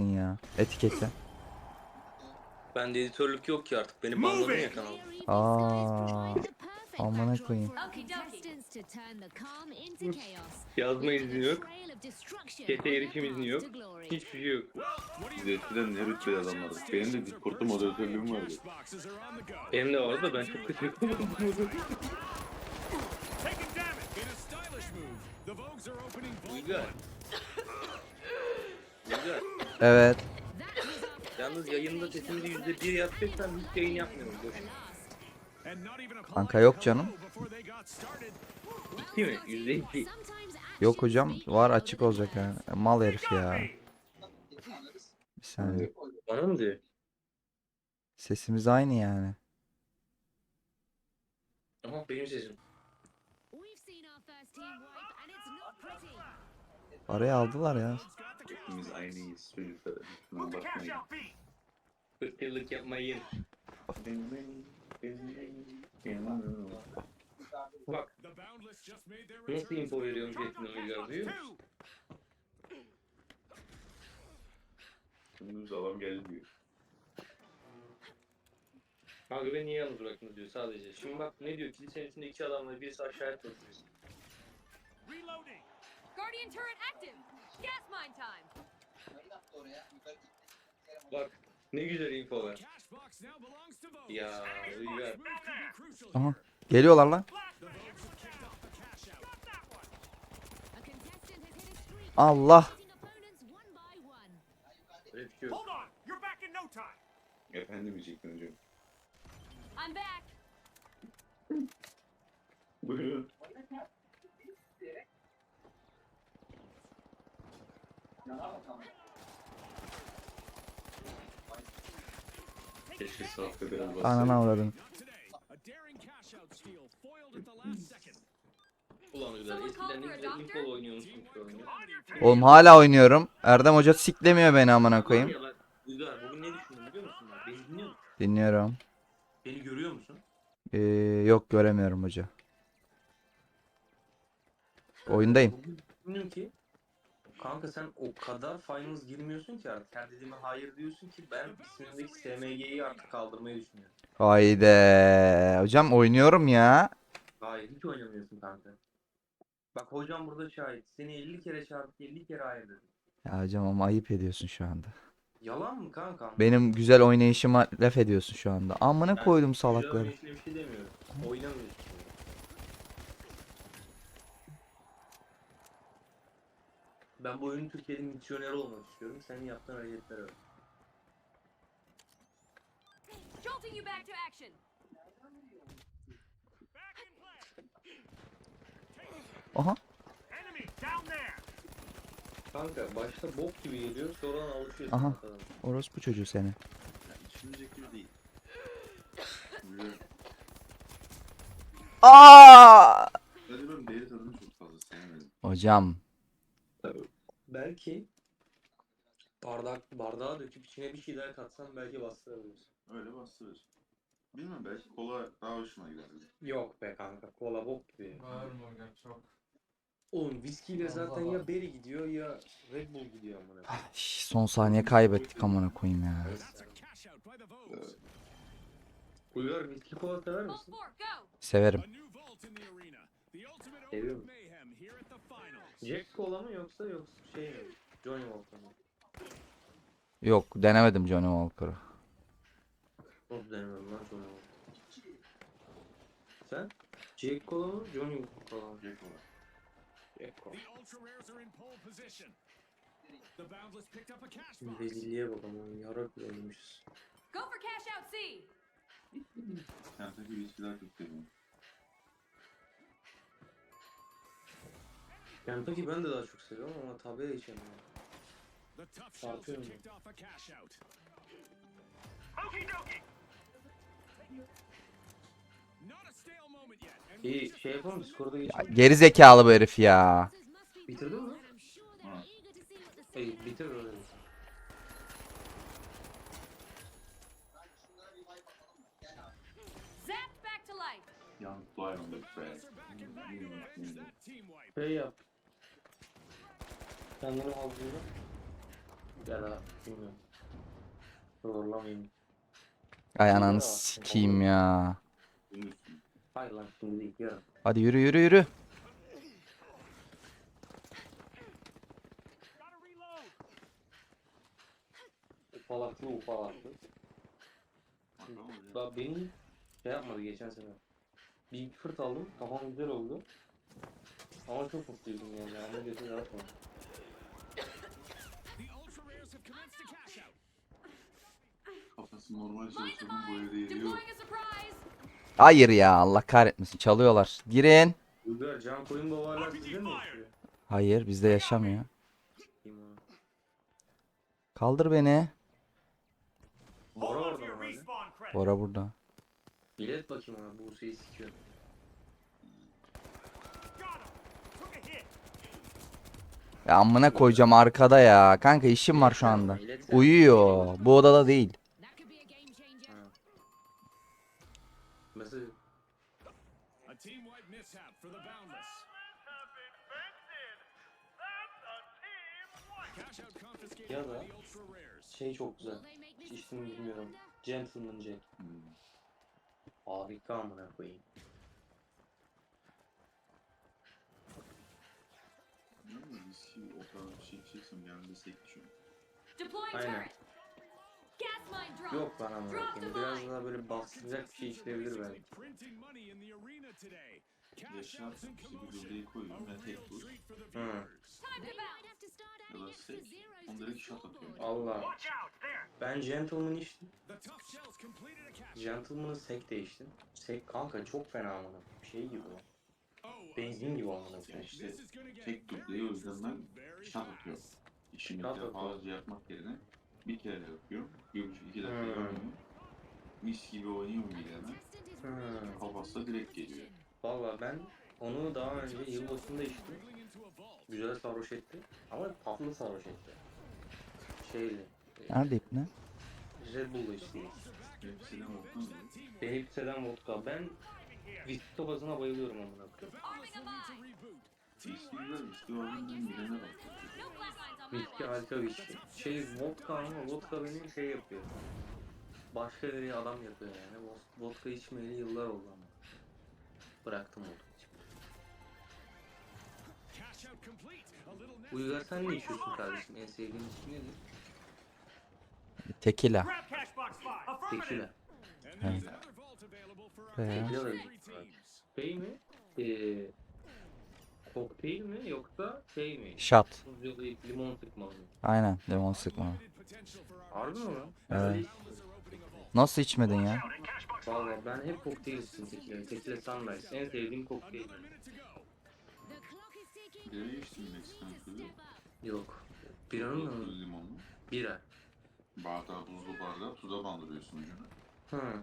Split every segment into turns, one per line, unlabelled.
mısın ya? Etiketle.
Bende editörlük yok ki artık. Beni banladın ya kanalda.
Aa, amına koyayım.
Yazma izni yok. Chat'e erişim izni yok. Hiçbir şey yok.
Biz eskiden ne rütbeli adamlardık. Benim de Discord'da moderatörlüğüm vardı.
Benim de vardı da ben çok kötü yapamadım. Uygar. Uygar.
Evet.
Yalnız yayında sesimizi yüzde bir yapacaksan hiç yayın yapmıyorum. Boş.
Kanka yok canım.
Değil mi? Yüzde iki.
Yok hocam var açık olacak yani. Mal herif ya. Bir saniye.
Bana mı diyor?
Sesimiz aynı yani.
Ama benim sesim.
Araya aldılar ya.
Hepimiz aynıyız çocuklar. Şuna bakmayın.
Fırtırlık yapmayın. Bak. Nasıl info veriyorum Jet'in biliyor musun?
Dümdüz adam gelmiyor.
Kanka beni niye yalnız bıraktınız diyor sadece. Şimdi bak ne diyor kilisenin içinde iki adamla birisi aşağıya çalışıyor.
Guardian turret active. Gas mine time.
Bak ne güzel info ver. Ya Uygar.
Aha. Geliyorlar lan. Allah.
Yok.
Efendim diyecektin hocam.
I'm back.
Buyurun. Keşke saatte biraz bassaydım.
Ananı avradın.
Ulan Uygar eskiden ne güzel info oynuyormuşsun şu oyunu.
Oğlum hala oynuyorum. Erdem Hoca siklemiyor beni amına koyayım.
Ya bak, Uygar bugün ne düşündün biliyor musun? Bak, Beni dinliyor musun?
Dinliyorum.
Beni görüyor musun?
Ee, yok göremiyorum hoca. Oyundayım.
Bugün düşündüm ki Kanka sen o kadar finals girmiyorsun ki artık. Her dediğime hayır diyorsun ki ben ismindeki SMG'yi artık kaldırmayı düşünüyorum.
Haydi. Hocam oynuyorum ya.
Hayır hiç oynamıyorsun kanka. Bak hocam burada şahit. Seni 50 kere çağırdık 50 kere hayır dedim.
Ya hocam ama ayıp ediyorsun şu anda.
Yalan mı kanka?
Benim güzel oynayışıma laf ediyorsun şu anda. Amına koydum
güzel
salakları.
oynayışla bir şey demiyorum. Oynamıyorsun. Ben bu oyunun Türkiye'de misyoner olmak istiyorum. Senin yaptığın hareketlere bak.
Jolting you back to action.
Aha.
Kanka başta bok gibi geliyor sonradan alışıyorsun.
Aha.
arkadan.
Orospu çocuğu seni.
Düşünecek gibi değil.
Aa!
Çok fazla sevmedim.
Hocam.
Belki bardak bardağa döküp içine bir şeyler katsan belki bastırabilirsin.
Öyle bastırır. Bilmem belki kola daha hoşuma giderdi.
Yok be kanka kola bok gibi.
Bağırma Uygar çok.
Oğlum viskiyle zaten ya beri gidiyor ya Red Bull gidiyor amına. koyayım.
Şş, Son saniye kaybettik amına koyayım ya.
Uygar viski kola sever misin?
4, go.
Severim.
Seviyor musun? Jack kola mı yoksa yoksa şey mi? Johnny Walker mı?
Yok denemedim Johnny Walker'ı.
Nasıl denemedim lan Johnny Walker? Sen? Jack kola mı? Johnny Walker mı?
Jack kola.
Jack kola. Rezilliğe bak ama yarak oynamışız.
Go for cash out C.
Kentteki viskiler çok seviyorum.
Kentucky ben de daha çok seviyorum ama tabii içemiyorum. Tartıyorum ben. İyi şey yapalım Discord'a
Ya,
geçelim.
geri zekalı bu herif ya.
Bitirdin mi?
Ha.
İyi bitir öyle.
Zapped back to life.
Yalnız Lion on the Press.
Şey yap. Kendini. Ya da bilmiyorum. Zorlamayayım.
Ay ananı sikeyim ya.
Hayır lan şimdi değil yarın.
Hadi yürü yürü yürü.
Ufalaklı ufalaklı. Daha beni şey yapmadı geçen sene. Bir fırt aldım. Kafam güzel oldu. Ama çok mutluydum yani. Ama götür yaratma.
Normal bu evde yeri yok.
Hayır ya Allah kahretmesin çalıyorlar. Girin.
Uygar Can Koyun Baba hala sizde mi yaşıyor?
Hayır bizde yaşamıyor. Kaldır beni.
Bora orada mı hala?
Bora burada.
Bilet bakayım ona. Buse'yi sikiyor.
Ya amına koyacağım arkada ya. Kanka işim var şu anda. Uyuyor. Bu odada değil.
Şey çok güzel. Hiç ismini bilmiyorum. Gentleman Jack.
Hmm.
Harika amına koyayım.
O bir şey çeksem
Aynen. Yok lan amına koyayım. Biraz daha böyle bastıracak bir şey işleyebilir belki.
Yaşar işte bir
commotion.
gölgeyi koyuyorum
A
ben tek vur. Ya da sek.
zeros
On
to
direkt
the
shot atıyorum.
Allah. Ben Gentleman içtim. Gentleman'ı sek değiştim. Sek kanka çok fena amına. Şey gibi o.
Oh,
Benzin gibi amına koyayım.
işte tek dupleyi o yüzden ben
very
shot atıyorum. İşimi
Shot atıyor.
defalarca yapmak yerine bir kere yapıyorum. Bir buçuk iki dakika
Hmm.
yapıyorum. Mis gibi oynuyorum bir yana.
Hmm.
Kafası direkt geliyor.
Valla ben onu daha önce yılbaşında içtim.
wriggling into a vault.
Güzel sarhoş etti. Ama tatlı sarhoş etti. Şeyli.
Nerede ipne?
Red Bull'la içti.
Hepsine bakmaz mı?
Vodka. Ben viski topazına bayılıyorum amına koyayım.
Viski güzel, viski var ben bilene bak.
Viski harika viski. Şey vodka ama vodka beni şey yapıyor. Başka bir adam yapıyor yani. Vod- Vodka içmeyeli yıllar oldu ama. Bıraktım vodka Uygar sen ne içiyorsun kardeşim? En sevdiğin içki nedir?
Tekila.
Out
Yeah.
free teams.
Şey mi? Ee, kokteyl mi yoksa şey mi? Tuz da limon sıkma mı?
Aynen limon sıkma.
Harbi mi lan?
Evet. Nasıl içmedin ya?
Valla ben hep kokteyl içtim tequila. Tequila Sunrise. En sevdiğim kokteyl.
We
içtim Meksikan
up.
Yok. Biranın mı?
Tuz limonlu.
Bira.
Bardağı buzlu bardağı tuza bandırıyorsun ucunu.
Hı.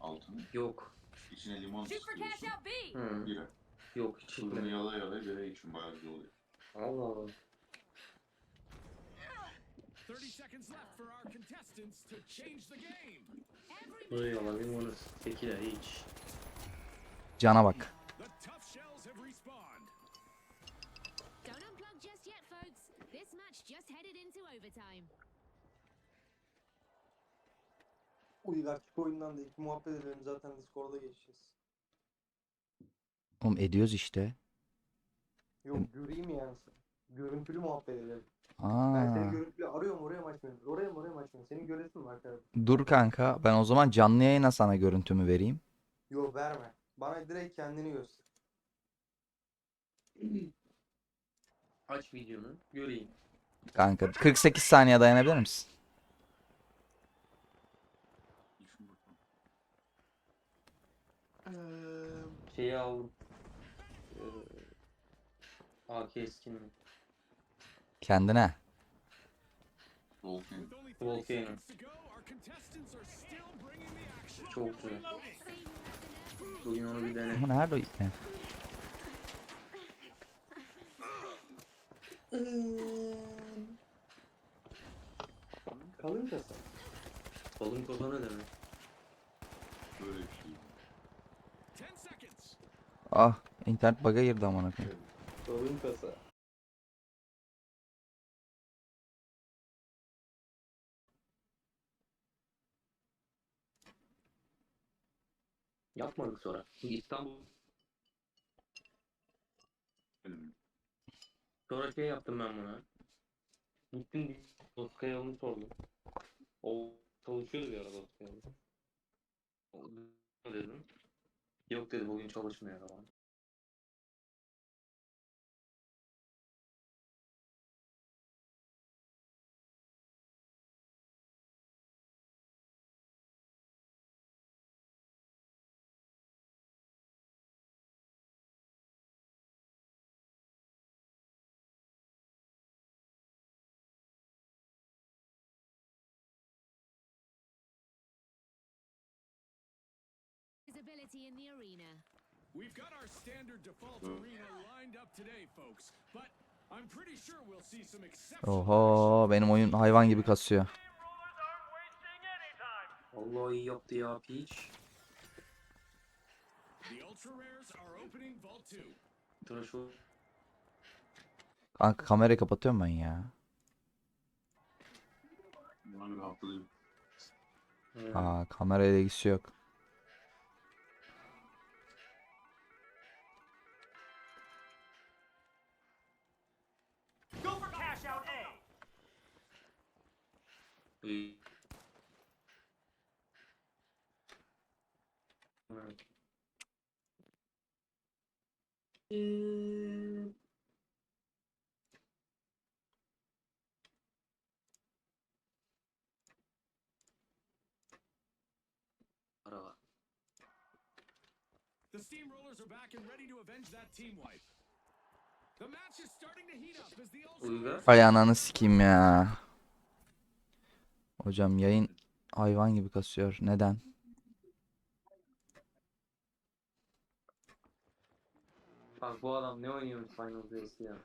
Altını.
Yok.
İçine limon
Shoot for cash
sıkıyorsun.
out B.
Hı.
Bira.
Yok hiç
Tuzunu
içmedim.
yala yala bira için bayağı güzel oluyor.
Allah Allah.
30 seconds left for our contestants to change the game.
Böyle yala limonu sık, tequila hiç.
Cana bak.
Overtime.
Uygarçık oyundan da iki muhabbet edelim zaten Discord'a geçeceğiz.
Oğlum ediyoruz işte.
Yok göreyim yani. Görüntülü muhabbet edelim. Ben seni görüntülü arıyorum oraya mı açmıyorum? Oraya mı oraya mı açmıyorum? Senin göresin var arkadaş.
Dur kanka. Ben o zaman canlı yayına sana görüntümü vereyim.
Yok verme. Bana direkt kendini göster.
Aç videonu. Göreyim.
Kanka 48 saniye dayanabilir misin?
Bakalım.
Şeyi aldım. Ee, AK eskini.
Kendine.
Volkan.
With only 30
Volcano.
seconds to go, our contestants are still bringing the action.
Çok güzel. Bugün onu bir dene.
Ama nerede o ipne?
Kalın kasa. Kalın kasa ne demek?
Böyle bir şey.
Ah internet bug'a girdi amına koyayım.
Kalın kasa. Yapmadık sonra. İstanbul. Sonra şey yaptım ben buna. Gittim Dotka'ya onu sordum. O çalışıyordu bir ara Doska'ya. O dedim. Yok dedi bugün çalışmıyor falan.
Visibility in the arena.
We've got our standard default arena lined up today, folks. But I'm pretty sure we'll see some exceptional
Oho benim oyun hayvan gibi kasıyor.
Allah iyi yaptı ya Peach.
The ultra rares are opening vault 2.
Tıraş o.
Kanka kamerayı kapatıyorum ben ya. Aa kamerayla ilgisi yok.
Evet. Eee, Para var.
The Steamrollers are back and ready to avenge that team wipe. The match is starting to heat up as the ultra
Uygar.
rares
Ay ananı sikeyim ya. Hocam yayın hayvan gibi kasıyor. Neden?
Bak bu adam ne oynuyormuş Final Fantasy ya.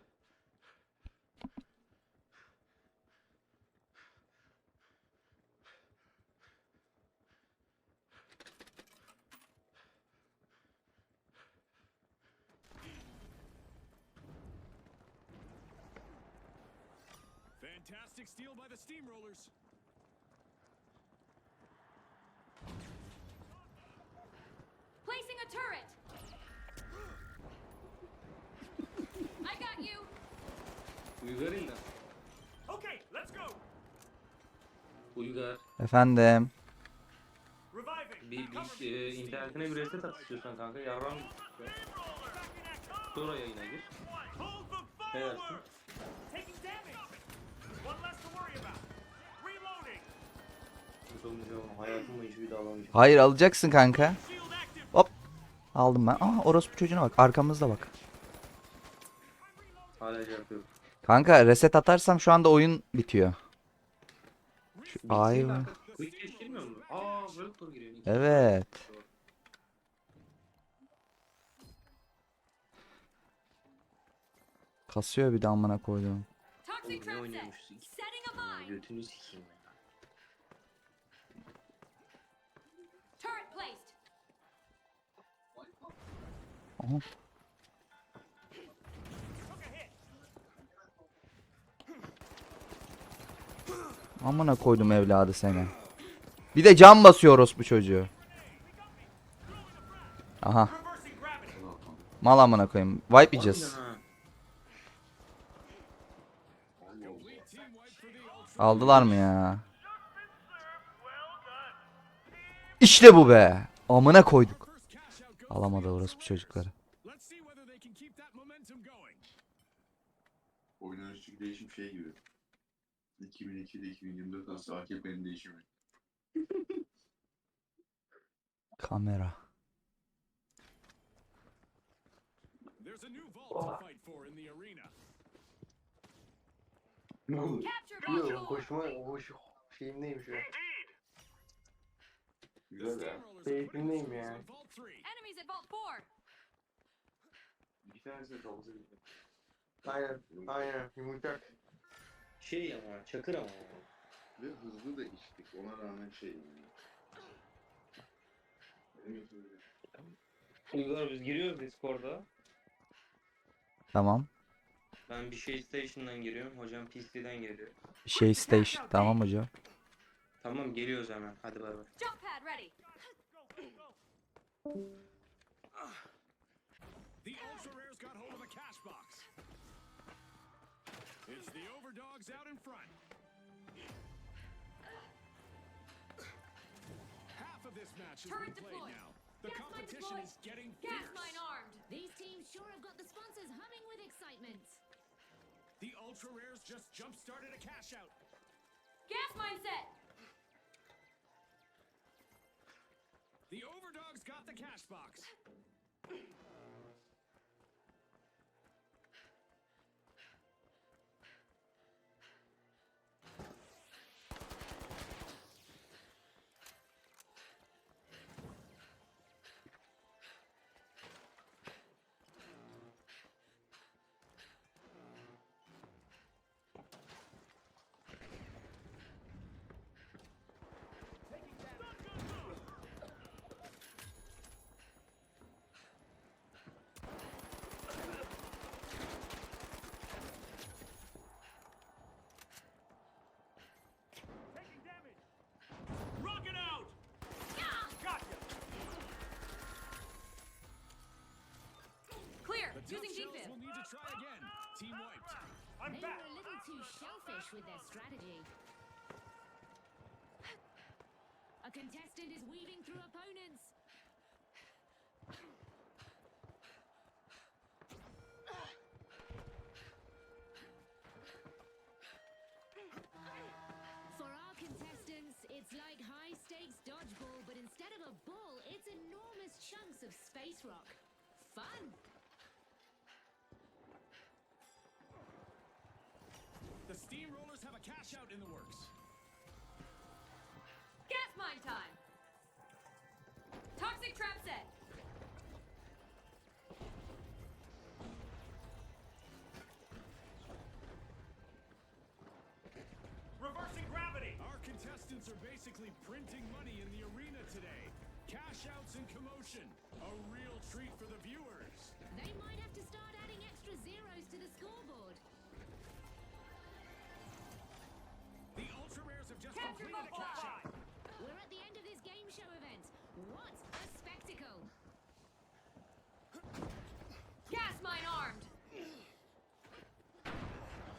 Fantastic steal by the Steamrollers.
Placing a turret. I got you.
Uygar illa.
Okay, let's go.
Uygar.
Efendim.
Reviving.
Bir, bir e, internetine bir reset at istiyorsan kanka. Yarram sonra yayına gir. Ne dersin?
forward. Taking damage. One less to worry about. Reloading.
Sonucu hayatım boyunca bir daha alamayacağım.
Hayır alacaksın kanka. Aldım ben. Aa orospu çocuğuna bak. Arkamızda bak.
Hala şey yapıyorum.
Kanka reset atarsam şu anda oyun bitiyor. Şu ay
Quick Cash girmiyor mu? Aa Veltor giriyor. İki-
Evet. Kasıyor bir de amına koyduğum.
Toxic
Oğlum ne oynuyormuşsun?
Setting a
Aa,
mine.
Götünü sikeyim ya.
Aha. Amına koydum evladı seni. Bir de cam basıyor orospu çocuğu. Aha. Mal amına koyayım. Wipe yiyeceğiz. Aldılar mı ya? İşte bu be. Amına koyduk. Alamadı orospu
rares.
çocukları.
Oynanışçı değişim şey gibi. 2002'de 2024 arası AKP'nin değişimi.
Kamera.
There's a new vault to fight for in the arena.
Ne oldu?
Vault
hoşuma hoş şeyim neymiş ya.
Güzel ya.
Are
ya.
on vault 3.
Enemies at vault four.
İki gitti.
Aynen aynen yumuşak.
Şey ama çakır ama.
Ve hızlı da içtik. Ona rağmen şey yani. Benim
Uygar biz giriyoruz Discord'a.
Tamam.
Ben bir şey station'dan giriyorum. Hocam PC'den geliyor.
Şey station. Tamam hocam.
Tamam geliyoruz hemen. Hadi bay bay.
Jump pad ready.
The Ultra Rares got hold of a cash box. It's the Overdogs out in front. Half of this match has
Turret
been played
deployed.
now. The
Gas mine
competition
deployed.
is getting
Gas
fierce.
mine armed.
These teams sure have got the sponsors humming with excitement.
The Ultra Rares just jump-started a cash out.
Gas mine set.
The cash box.
Using defib.
will need to try again. Team wiped.
I'm
They
back.
were a little too shellfish with their strategy. A contestant is weaving through opponents. For our contestants, it's like high stakes dodgeball, but instead of a ball, it's enormous chunks of space rock. Fun!
Steamrollers have a cash out in the works.
Gas mine time. Toxic trap set.
Reversing gravity.
Our contestants are basically printing money in the arena today. Cash outs and commotion. A real treat for the viewers.
They might have
have just
Capture
completed a
Buffalo
cash out.
Five.
We're at the end of this game show event. What a spectacle!
Gas mine armed.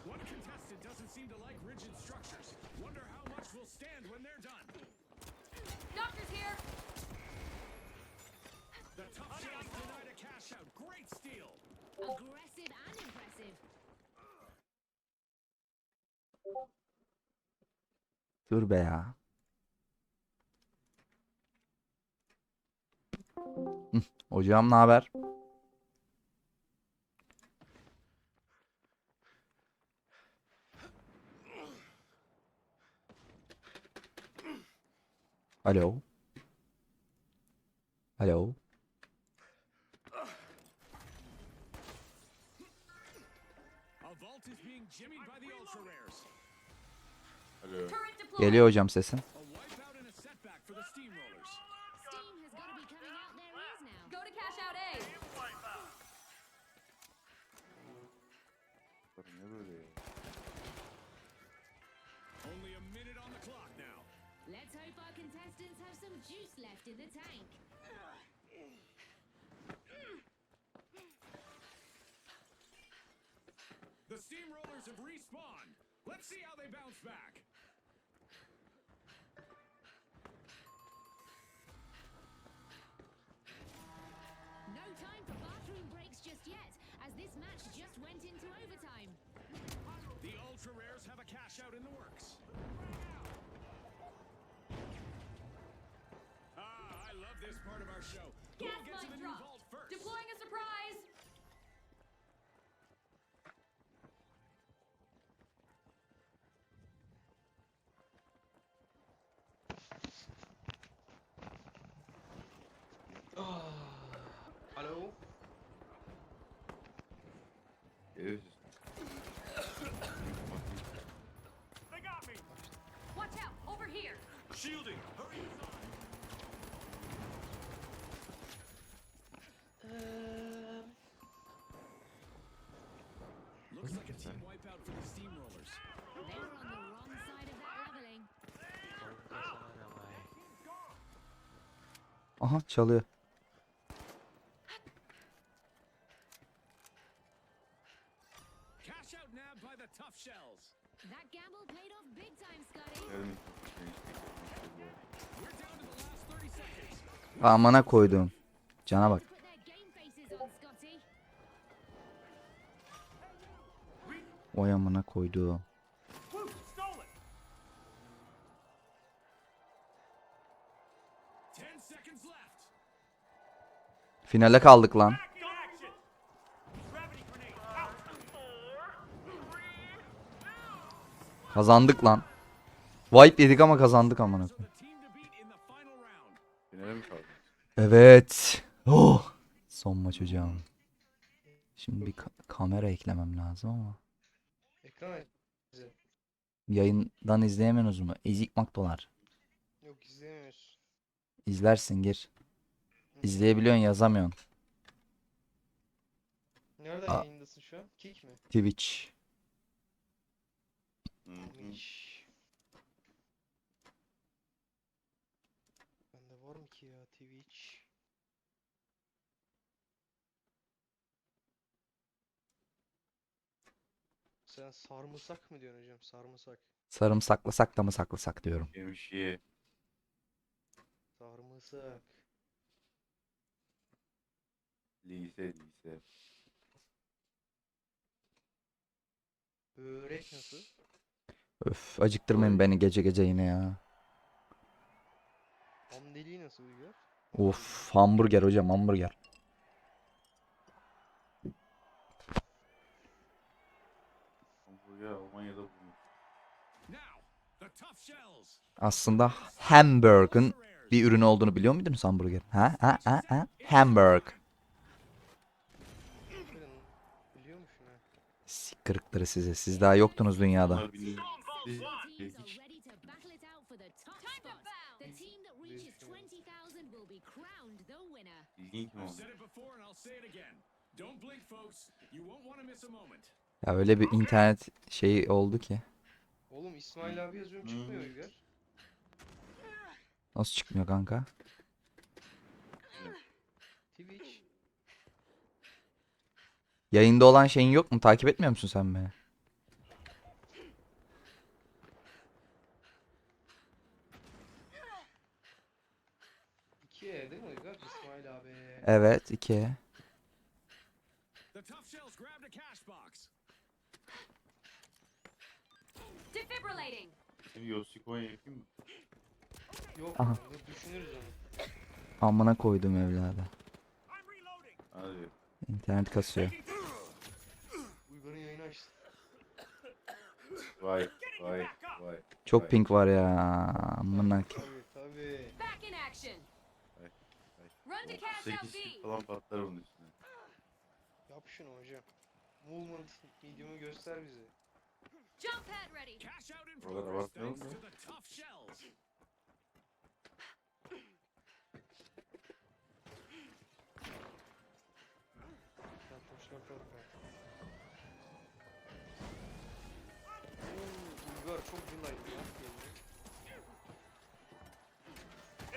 One contestant doesn't seem to like rigid structures. Wonder how much will stand when they're done.
Doctor's here.
The tough shells denied a cash out. Great steal.
Aggressive and
Dur be ya. Hocam ne haber? Alo. Alo.
A vault is being jimmied by the Ultra Rares.
Alo.
Geliyor hocam sesin.
Steamrollers.
Steam has got to be coming out their yet, as this match just went into overtime.
The Ultra Rares have a cash out in the works. Ah, I love this part of our show.
Shielding. Hurry.
Looks like a team wipeout for the Steamrollers.
They were on the wrong side of that leveling.
Aha çalıyor. Amına koydum. Cana bak. Oy amına koydu.
Woo, stole it.
10 seconds left.
Finale kaldık lan. Kazandık lan. Wipe yedik ama kazandık amına koyayım.
Finale mi kaldı?
Evet. Oh. Son maç hocam. Şimdi bir ka- kamera eklemem lazım ama.
Ekran.
Yayından izleyemiyorsunuz mu? Ezik maktolar.
Yok izleyemiyoruz.
İzlersin gir. İzleyebiliyorsun yazamıyorsun.
Nereden
Aa.
yayındasın şu an? Kick mi?
Twitch.
Twitch. Bende var mı ki ya Twitch? Sen sarımsak mı diyorsun hocam? Sarımsak.
Sarımsaklasak da mı saklasak diyorum.
Şemsiye.
Sarımsak.
Lise lise.
Börek nasıl?
Öf acıktırmayın beni gece gece yine ya.
Hamdeliği nasıl Uygar?
Of hamburger hocam hamburger.
Hamburger Almanya'da.
Aslında hamburger'ın bir ürünü olduğunu biliyor muydunuz hamburger? Ha ha ha ha. Hamburg. Sikırıkları size. Siz daha yoktunuz dünyada.
Bunlar bilinçli.
Teams are
Hiç
ready to battle it out for the top
Time to
spot. The
bounce.
team that reaches 20,000 will be crowned the winner.
bilgin kim
I've
oldu?
said it before and I'll say it again. Don't blink, folks. You won't want to miss a moment.
Ya öyle bir internet şeyi oldu ki.
Oğlum İsmail abi yazıyorum çıkmıyor
Hmm.
Uygar.
Nasıl çıkmıyor kanka?
Twitch.
Yayında olan şeyin yok mu? Takip etmiyor musun sen beni?
İkiye değil mi Uygar? İsmail abi.
Evet 2.
Seni Yoshiko'ya yapayım mı?
Yok
Aha.
düşünürüz onu.
Amına koydum evladı.
Hadi.
İnternet kasıyor.
Uygar'ın yayını açtı.
Vay vay vay.
Çok
vay.
pink var ya. Amına ki.
Tabii tabii.
Back in action.
Ay, ay.
Run to cash out
8
B.
falan patlar bunun üstüne.
Yap şunu hocam. Movement medium'u göster bize.
Jump pad ready.
Cash out in progress thanks to the tough shells.
Çok ya.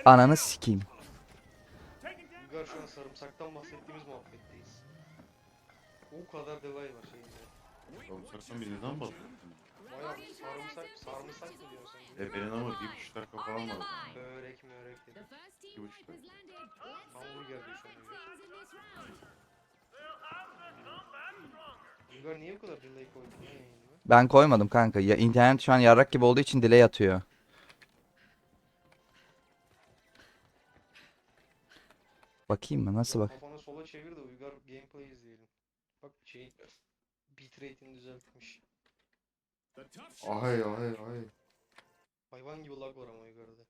Ananı sikeyim.
Uygar şu an sarımsaktan bahsettiğimiz muhabbetteyiz. O kadar delay var şeyinde.
Sarımsaktan bir neden bahsettin?
Bayağı sarımsak, sarımsak mı diyorsun?
E benim ama bir buçuk dakika falan var.
Börek mörek
first team
buçuk
see
Hamburger
round.
Uygar niye bu kadar delay koydun yayınına?
Ben koymadım kanka. Ya internet şu an yarrak gibi olduğu için delay atıyor. Bakayım mı? Nasıl bak?
Kafanı sola çevir de Uygar gameplay izleyelim. Bak şey bitrate'ini düzeltmiş.
The tough shells.
Ay ay ay.
Hayvan gibi lag var ama Uygar'da.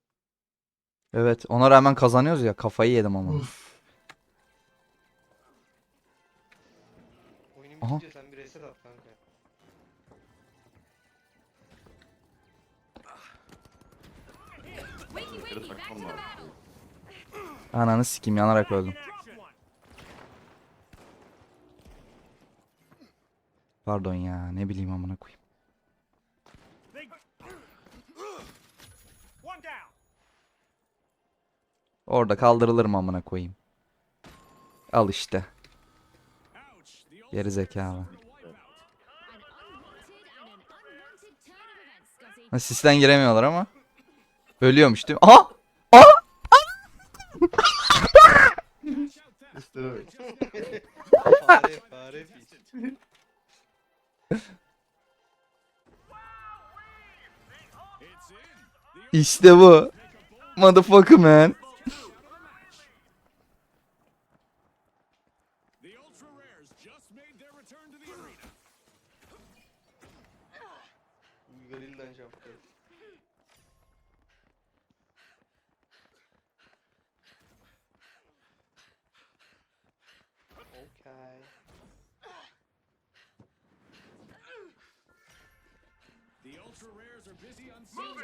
Evet ona rağmen kazanıyoruz ya. Kafayı yedim ama.
Oyunun
Aha.
bitince sen bir reset at kanka.
To
takmam lazım.
Ananı sikeyim yanarak öldüm. Pardon ya ne bileyim amına koyayım. Orada kaldırılır mı amına koyayım? Al işte. Geri zekalı. Ha, sisten giremiyorlar ama. Ölüyormuş değil mi? Aha! Aha!
fare,
bu. Motherfucker man.
Galil'den şapka. Okay.
The Ultra Rares are busy on
Move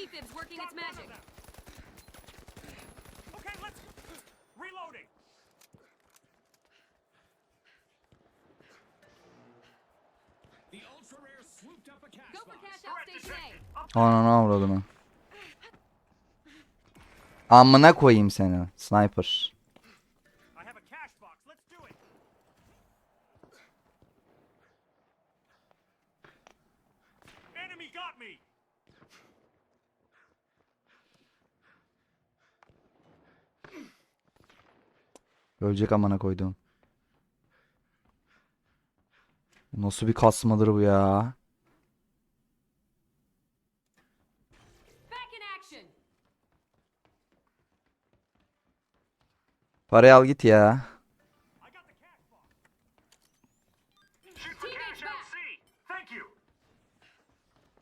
Defib's working its magic.
Okay, let's reloading.
The Ultra Rares swooped up a cash
Go for cash out station A.
Ananı avradını. Amına koyayım seni. Sniper.
I have a cash box. Let's do it. Enemy got me.
Ölecek amına koydum. Nasıl bir kasmadır bu ya? Parayı al git ya.